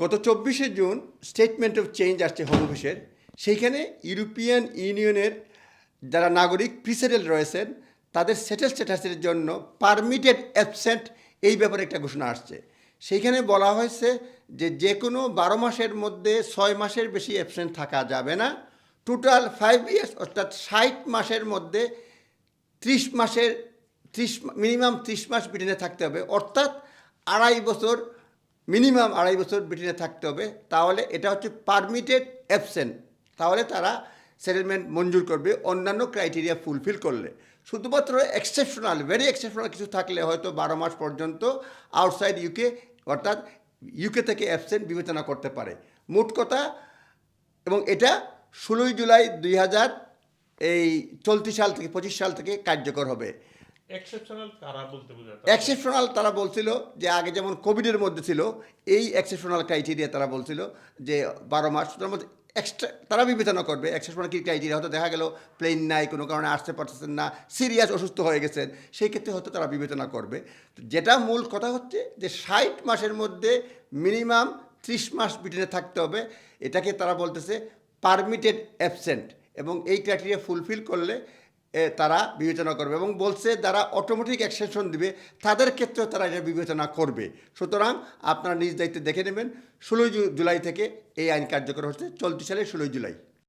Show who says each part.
Speaker 1: গত চব্বিশে June statement of change আসছে হোম অফিসের। সেইখানে ইউরোপিয়ান ইউনিয়নের যারা নাগরিক প্রিসেটেল রয়েছেন, তাদের সেটেল স্ট্যাটাসের জন্য পারমিটেড অ্যাবসেন্ট এই ব্যাপারে একটা ঘোষণা আসছে। সেইখানে বলা হয়েছে যে যে কোনো বারো মাসের মধ্যে ছয় মাসের বেশি অ্যাবসেন্ট থাকা যাবে না। টোটাল ফাইভ ইয়ার্স, অর্থাৎ ষাট মাসের মধ্যে ত্রিশ মাসের, ত্রিশ, মিনিমাম ত্রিশ মাস ব্রিটেনে থাকতে হবে। অর্থাৎ আড়াই বছর মিনিমাম আড়াই বছর ব্রিটেনে থাকতে হবে। তাহলে এটা হচ্ছে পারমিটেড অ্যাবসেন্ট তাহলে তারা সেটেলমেন্ট মঞ্জুর করবে, অন্যান্য ক্রাইটেরিয়া ফুলফিল করলে। শুধুমাত্র এক্সেপশনাল ভেরি এক্সেপশনাল কিছু থাকলে হয়তো বারো মাস পর্যন্ত আউটসাইড ইউকে অর্থাৎ ইউকে থেকে অ্যাবসেন্ট বিবেচনা করতে পারে। মোট কথা, এবং এটা ষোলোই জুলাই দুই হাজার এই চলতি সাল থেকে, পঁচিশ সাল থেকে কার্যকর হবে।
Speaker 2: এক্সেপশনাল
Speaker 1: তারা বলছিল যে আগে যেমন কোভিডের মধ্যে ছিল, এই এক্সেপশনাল ক্রাইটেরিয়া তারা বলছিল যে বারো মাস, তার মধ্যে এক্সট্রা তারা বিবেচনা করবে এক্সেপশনাল কী ক্রাইটেরিয়া হয়তো দেখা গেল প্লেন নাই, কোনো কারণে আসতে পারতেছেন না সিরিয়াস অসুস্থ হয়ে গেছেন, সেই ক্ষেত্রে হয়তো তারা বিবেচনা করবে। যেটা মূল কথা হচ্ছে যে ষাট মাসের মধ্যে মিনিমাম ত্রিশ মাস ব্রিটেনে থাকতে হবে, এটাকে তারা বলতেছে পারমিটেড অ্যাবসেন্ট এবং এই ক্রাইটেরিয়া ফুলফিল করলে তারা বিবেচনা করবে এবং বলছে যারা অটোমেটিক এক্সটেনশন দিবে, তাদের ক্ষেত্রেও তারা এটা বিবেচনা করবে। সুতরাং আপনারা নিজ দায়িত্বে দেখে নেবেন, ষোলোই জুলাই থেকে এই আইন কার্যকর হচ্ছে, চলতি সালে ষোলোই জুলাই।